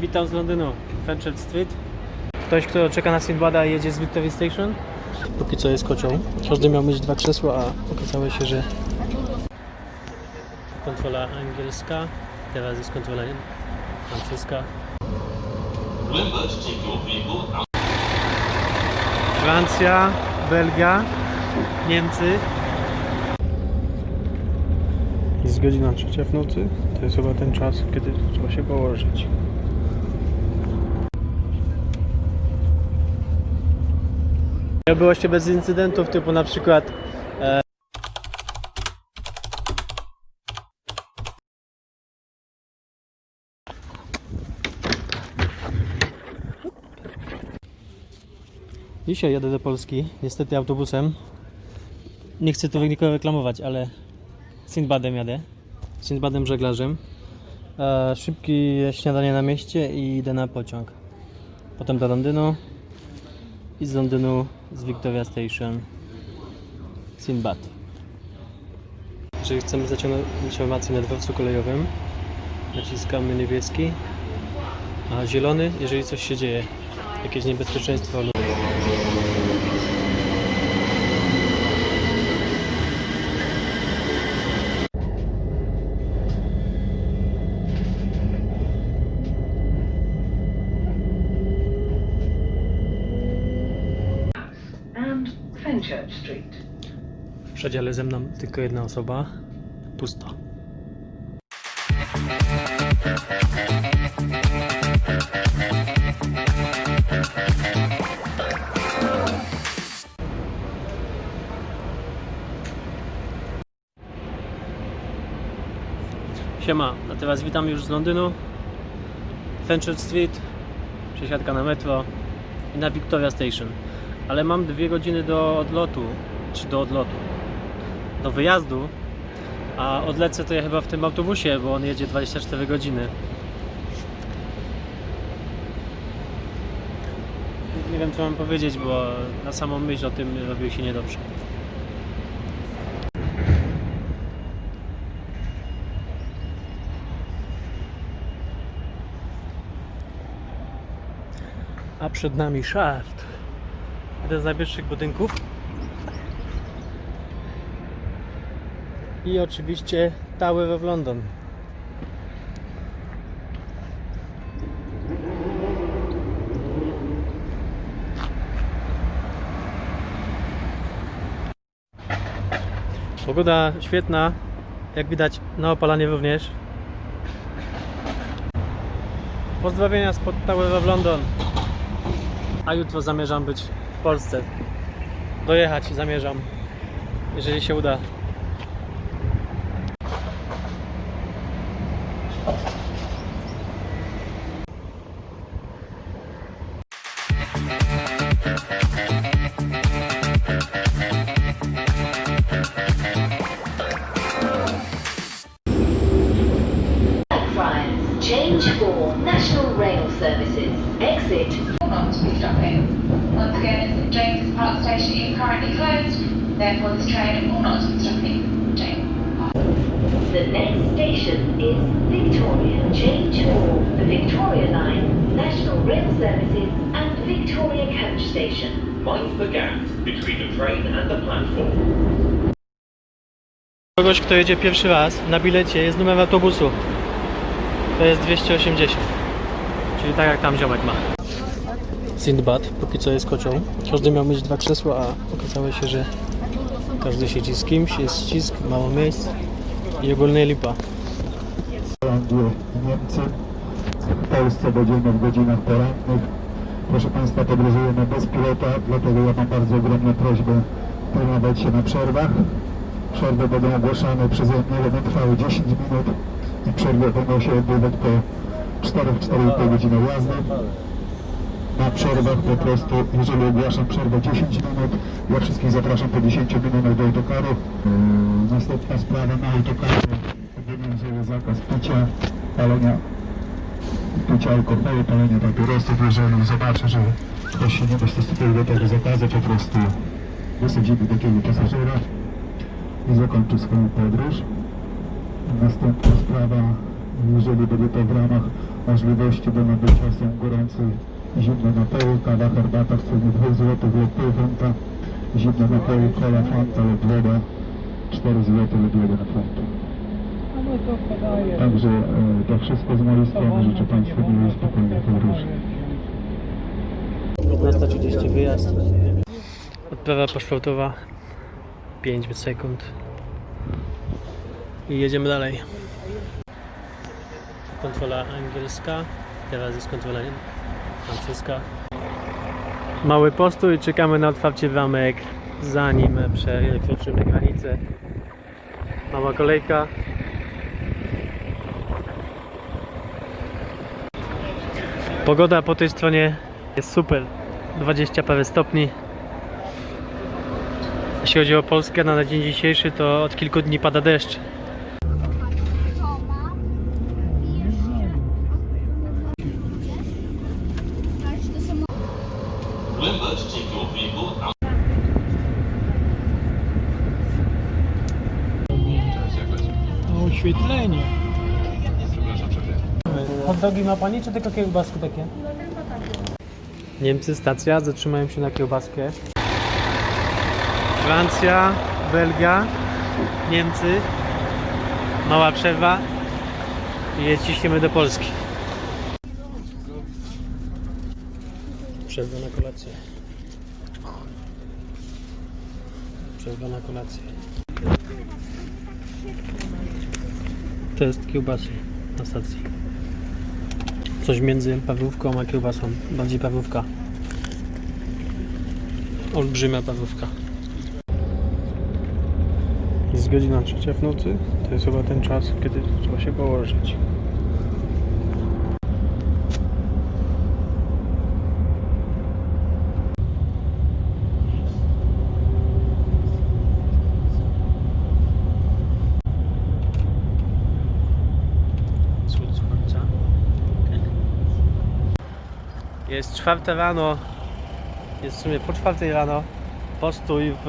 witam z Londynu, Fenchurch Street. Ktoś, kto czeka na Sinbada jedzie z Victoria Station. Póki co jest kocioł. Każdy miał mieć dwa krzesła, a okazało się, że kontrola angielska, teraz jest kontrola francuska. Francja, Belgia, Niemcy. Jest godzina trzecia w nocy. To jest chyba ten czas, kiedy trzeba się położyć. Nie było jeszcze bez incydentów, typu na przykład e, Dzisiaj jadę do Polski, niestety autobusem. Nie chcę tu nikogo reklamować, ale Sindbadem jadę. Sindbadem żeglarzem. E, szybkie śniadanie na mieście i idę na pociąg. Potem do Londynu i z Londynu z Victoria Station. Sindbad. Jeżeli chcemy zaciągnąć informację na dworcu kolejowym, naciskamy niebieski, a zielony, jeżeli coś się dzieje, jakieś niebezpieczeństwo lub przedziale ze mną tylko jedna osoba. Pusto. Siema, a teraz witam już z Londynu. Fenchurch Street, przesiadka na metro i na Victoria Station. Ale mam dwie godziny do odlotu, czy do odlotu, do wyjazdu, a odlecę to ja chyba w tym autobusie, bo on jedzie 24 godziny. Nie wiem co mam powiedzieć, bo na samą myśl o tym robił się niedobrze. A przed nami Shaft. Jeden z najwyższych budynków. I oczywiście Tower of London. Pogoda świetna, jak widać na opalanie również. Pozdrowienia spod Tower of London. A jutro zamierzam być w Polsce. Dojechać zamierzam, jeżeli się uda. Train not. The next station is Victoria. Change for the Victoria Line, National Rail Services and Victoria Coach Station. Mind the gap between the train and the platform. Kogoś, kto jedzie pierwszy raz, na bilecie jest numer autobusu. To jest 280. Czyli tak jak tam ziomek ma. Sindbad, póki co jest kocioł. Każdy miał mieć dwa krzesła, a okazało się, że każdy siedzi z kimś, jest ścisk, mało miejsc i ogólnie lipa. Niemcy. W Polsce będziemy w godzinach porannych. Proszę Państwa, podróżujemy bez pilota, dlatego ja mam bardzo ogromną prośbę pilnować się na przerwach. Przerwy będą ogłaszane przeze mnie, będą trwały 10 minut i przerwy będą się odbywać po 4-4,5 godziny jazdy. Na przerwach po prostu, jeżeli ogłaszam przerwę 10 minut, ja wszystkich zapraszam po 10 minutach do autokaru. Yy, Następna sprawa na autokarze obowiązuje zakaz picia, palenia picia alkoholu, palenia papierosów. Jeżeli zobaczę, że ktoś się nie dostosuje do tego zakazu, po prostu wysadzimy takiego pasażera i zakończy swoją podróż. Następna sprawa, jeżeli będzie to w ramach możliwości do nabycia są gorące zimne napoje, kawa, herbata w cenie 2 zł lub pół funta, zimne napoje, cola, fanta lub woda 4 zł lub 1 funt. Także e, to wszystko z mojej strony. Życzę Państwu miłej, spokojnej podróży. 15.30 wyjazd. Odprawa paszportowa 5 sekund. I jedziemy dalej. Kontrola angielska. Teraz jest kontrola francuska. Mały postój, czekamy na otwarcie bramek, zanim przekroczymy granicę. Mała kolejka. Pogoda po tej stronie jest super. 20 parę stopni. Jeśli chodzi o Polskę na dzień dzisiejszy, to od kilku dni pada deszcz. Hot dogi ma pani, czy tylko kiełbaski takie? Niemcy, stacja, zatrzymają się na kiełbaskę. Francja, Belgia, Niemcy. Mała przerwa i ciśniemy do Polski. Przerwa na kolację. Przerwa na kolację. To jest kiełbasy na stacji. Coś między pawłówką a kiełbasą. Bardziej pawłówka. Olbrzymia pawłówka. Jest godzina trzecia w nocy. To jest chyba ten czas, kiedy trzeba się położyć. Jest czwarta rano. Jest w sumie po czwartej rano. Postój w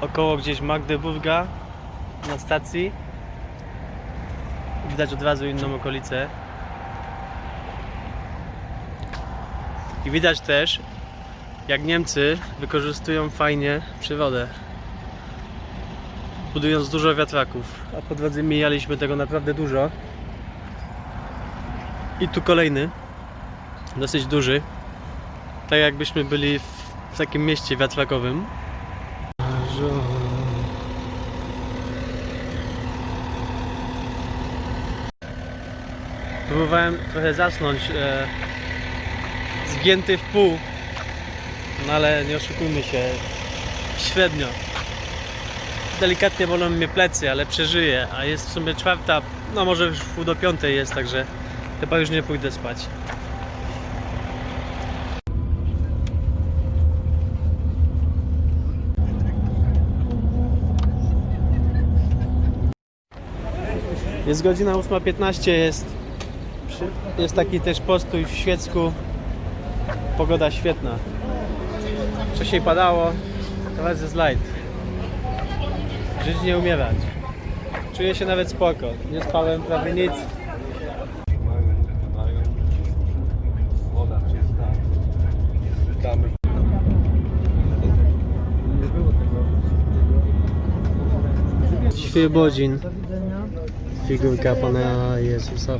około gdzieś Magdeburga na stacji. Widać od razu inną okolicę. I widać też, jak Niemcy wykorzystują fajnie przyrodę. Budując dużo wiatraków. A po drodze mijaliśmy tego naprawdę dużo. I tu kolejny. Dosyć duży. Tak jakbyśmy byli w, takim mieście wiatrakowym. Próbowałem trochę zasnąć e, zgięty w pół, no ale nie oszukujmy się, średnio. Delikatnie bolą mnie plecy, ale przeżyję, a jest w sumie czwarta, no może już pół do piątej jest, także chyba już nie pójdę spać. Jest godzina 8.15, jest, jest taki też postój w Świecku. Pogoda świetna. Wcześniej padało, teraz jest light. Żyć nie umierać. Czuję się nawet spoko. Nie spałem prawie nic. Świebodzin. Figurka Pana Jezusa.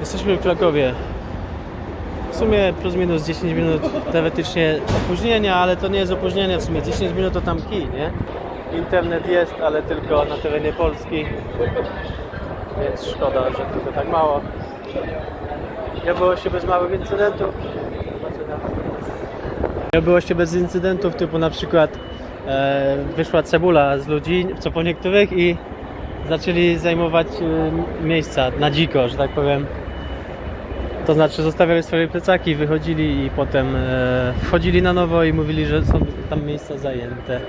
Jesteśmy w Krakowie. W sumie plus minus 10 minut teoretycznie opóźnienia, ale to nie jest opóźnienie w sumie. 10 minut to tam kij, nie? Internet jest, ale tylko na terenie Polski. Więc szkoda, że tylko tak mało. Nie było się bez małych incydentów. Nie było się bez incydentów, typu na przykład e, wyszła cebula z ludzi, co po niektórych i zaczęli zajmować e, miejsca na dziko, że tak powiem. To znaczy zostawiali swoje plecaki, wychodzili i potem e, wchodzili na nowo i mówili, że są tam miejsca zajęte.